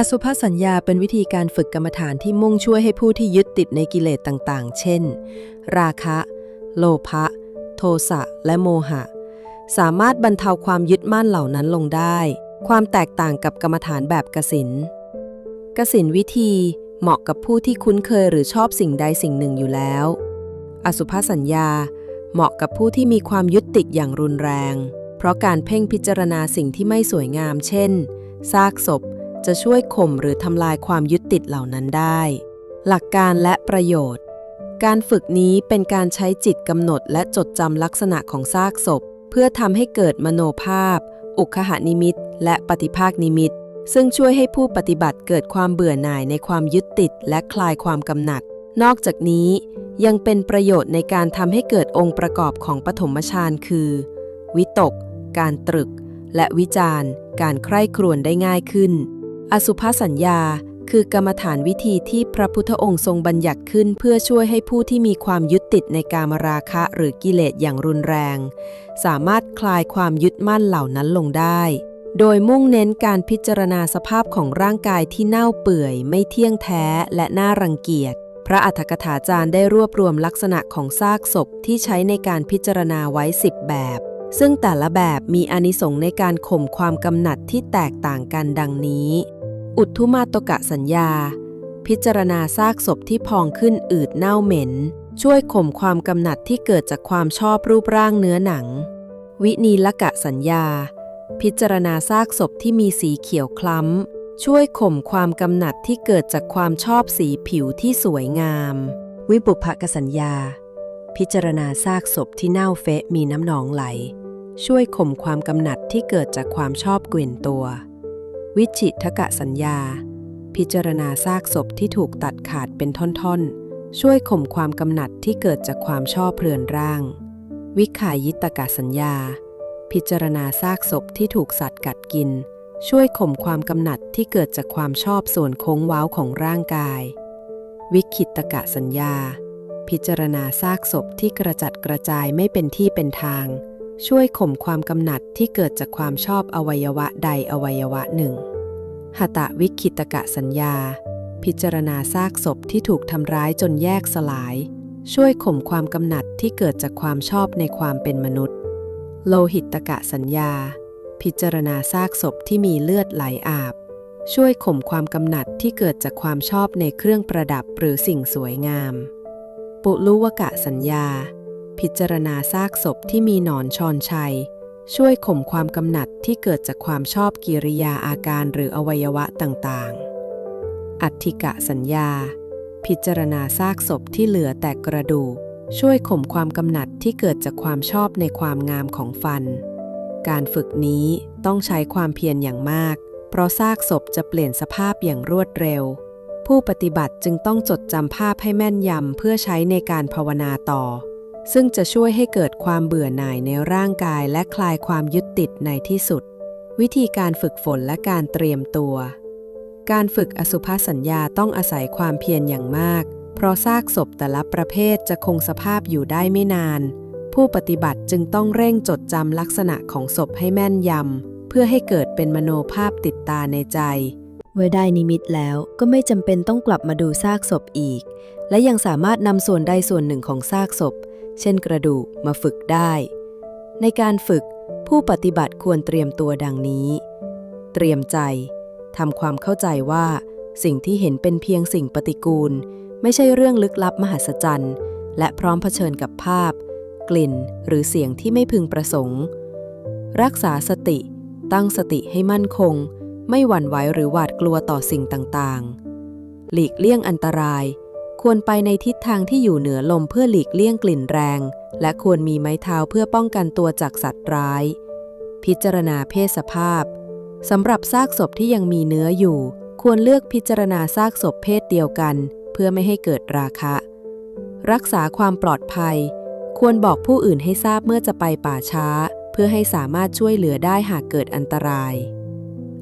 อสุภสัญญาเป็นวิธีการฝึกกรรมฐานที่มุ่งช่วยให้ผู้ที่ยึดติดในกิเลสต่างๆ เช่น ราคะ โลภะ โทสะ และโมหะ สามารถบรรเทาความยึดมั่นเหล่านั้นลงได้ ความแตกต่างกับกรรมฐานแบบกสินกสินวิธีเหมาะกับผู้ที่คุ้นเคยหรือชอบสิ่งใดสิ่งหนึ่งอยู่แล้ว อสุภสัญญา เหมาะกับผู้ที่มีความยึดติดอย่างรุนแรง เพราะการเพ่งพิจารณาสิ่งที่ไม่สวยงาม เช่น ซากศพ จะช่วยข่มหรือทำลายความยึดติดเหล่านั้นได้ หลักการและประโยชน์ การฝึกนี้เป็นการใช้จิตกำหนดและจดจำลักษณะของซากศพ เพื่อทำให้เกิดมโนภาพ อุคหานิมิต และปฏิภาคนิมิต ซึ่งช่วยให้ผู้ปฏิบัติเกิดความเบื่อหน่ายในความยึดติดและคลายความกำหนัด นอกจากนี้ยังเป็นประโยชน์ในการทำให้เกิดองค์ประกอบของปฐมฌานคือ วิตก การตรึก และวิจารณ์ การใคร่ครวญได้ง่ายขึ้น อสุภสัญญา คือกรรมฐานวิธีที่พระพุทธองค์ทรงบัญญัติขึ้น เพื่อช่วยให้ผู้ที่มีความยึดติดในกามราคะหรือกิเลสอย่างรุนแรง สามารถคลายความยึดมั่นเหล่านั้นลงได้ โดยมุ่งเน้นการพิจารณาสภาพของร่างกายที่เน่าเปื่อย ไม่เที่ยงแท้และน่ารังเกียจพระอัฏฐกถาจารย์ได้รวบรวมลักษณะของซากศพที่ใช้ในการพิจารณาไว้ 10 แบบ ซึ่งแต่ละแบบมีอานิสงส์ในการข่มความกำหนัดที่แตกต่างกันดังนี้ อุทธุมาตกะสัญญา พิจารณาซากศพที่พองขึ้นอืดเน่าเหม็น ช่วยข่มความกำหนัดที่เกิดจากความชอบรูปร่างเนื้อหนัง วินีละกะสัญญา พิจารณาซากศพที่มีสีเขียวคล้ำ ช่วยข่มความกำหนัดที่เกิดจากความชอบสีผิวที่สวยงาม วิปุภกสัญญา พิจารณาซากศพที่เน่าเฟะมีน้ำหนองไหล ช่วยข่มความกำหนัดที่เกิดจากความชอบกวียนตัว วิจิทกะสัญญา พิจารณาซากศพที่ถูกตัดขาดเป็นท่อนๆ ช่วยข่มความกำหนัดที่เกิดจากความชอบเพลือนร่าง วิขายิตกะสัญญา พิจารณาซากศพที่ถูกสัตว์กัดกิน ช่วยข่มความกำหนัดที่เกิดจากความชอบส่วนโค้งเว้าของร่างกาย วิคิตกะสัญญา พิจารณาซากศพที่กระจัดกระจายไม่เป็นที่เป็นทาง ช่วยข่มความกำหนัดที่เกิดจากความชอบอวัยวะใดอวัยวะหนึ่ง หตะวิคิตกะสัญญา พิจารณาซากศพที่ถูกทำร้ายจนแยกสลาย ช่วยข่มความกำหนัดที่เกิดจากความชอบในความเป็นมนุษย์ โลหิตกะสัญญา พิจารณาซากศพที่มีเลือดไหลอาบ ช่วยข่มความกำหนัดที่เกิดจากความชอบในเครื่องประดับหรือสิ่งสวยงาม ปุลุวกะสัญญา พิจารณาซากศพที่มีหนอนชอนชัย ช่วยข่มความกำหนัดที่เกิดจากความชอบกิริยาอาการหรืออวัยวะต่างๆ อัติกะสัญญา พิจารณาซากศพที่เหลือแต่กระดูก ช่วยข่มความกำหนัดที่เกิดจากความชอบในความงามของฟัน การฝึกนี้ต้องใช้ความเพียรอย่างมาก เพราะซากศพจะเปลี่ยนสภาพอย่างรวดเร็วผู้ปฏิบัติจึงต้องจดจำภาพให้แม่นยำเพื่อใช้ในการภาวนาต่อ ซึ่งจะช่วยให้เกิดความเบื่อหน่ายในร่างกายและคลายความยึดติดในที่สุด วิธีการฝึกฝนและการเตรียมตัว การฝึกอสุภสัญญาต้องอาศัยความเพียรอย่างมาก เพราะซากศพแต่ละประเภทจะคงสภาพอยู่ได้ไม่นาน ผู้ปฏิบัติจึงต้องเร่งจดจำลักษณะของศพให้แม่นยำ เพื่อให้เกิดเป็นมโนภาพติดตาในใจเมื่อได้นิมิตแล้วก็ไม่จำเป็นต้องกลับมาดูซากศพอีก และยังสามารถนำส่วนใดส่วนหนึ่งของซากศพ เช่นกระดูกมาฝึกได้ ในการฝึกผู้ปฏิบัติควรเตรียมตัวดังนี้ เตรียมใจทำความเข้าใจว่า สิ่งที่เห็นเป็นเพียงสิ่งปฏิกูล ไม่ใช่เรื่องลึกลับมหัศจรรย์ และพร้อมเผชิญกับภาพ กลิ่นหรือเสียงที่ไม่พึงประสงค์ รักษาสติ ตั้งสติให้มั่นคง ไม่หวั่นไหวหรือหวาดกลัวต่อสิ่งต่างๆ หลีกเลี่ยงอันตราย ควรไปในทิศทางที่อยู่เหนือลมเพื่อหลีกเลี่ยงกลิ่นแรง และควรมีไม้เท้าเพื่อป้องกันตัวจากสัตว์ร้าย พิจารณาเพศสภาพสำหรับซากศพที่ยังมีเนื้ออยู่ ควรเลือกพิจารณาซากศพเพศเดียวกัน เพื่อไม่ให้เกิดราคะ รักษาความปลอดภัย ควรบอกผู้อื่นให้ทราบเมื่อจะไปป่าช้า เพื่อให้สามารถช่วยเหลือได้หากเกิดอันตราย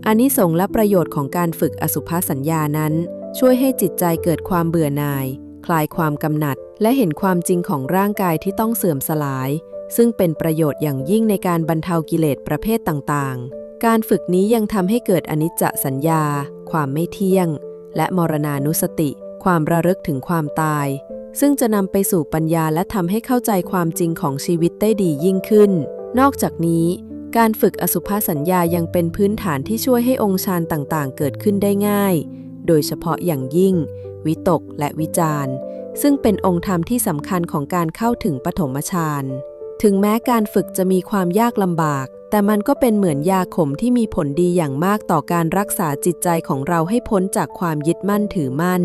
อานิสงส์และประโยชน์ของการฝึกอสุภสัญญานั้น ช่วยให้จิตใจเกิดความเบื่อหน่าย คลายความกำหนัด และเห็นความจริงของร่างกายที่ต้องเสื่อมสลาย ซึ่งเป็นประโยชน์อย่างยิ่งในการบรรเทากิเลสประเภทต่างๆ การฝึกนี้ยังทำให้เกิดอนิจจสัญญา ความไม่เที่ยง และมรณานุสติ ความระลึกถึงความตาย ซึ่งจะนำไปสู่ปัญญาและทำให้เข้าใจความจริงของชีวิตได้ดียิ่งขึ้น นอกจากนี้การฝึกอสุภสัญญายังเป็นพื้นฐานที่ช่วยให้องค์ฌานต่างๆ เกิดขึ้นได้ง่าย โดยเฉพาะอย่างยิ่ง วิตกและวิจารณ์ ซึ่งเป็นองค์ธรรมที่สำคัญของการเข้าถึงปฐมฌานถึงแม้การฝึกจะมีความยากลำบาก แต่มันก็เป็นเหมือนยาขมที่มีผลดีอย่างมากต่อการรักษาจิตใจของเราให้พ้นจากความยึดมั่นถือมั่น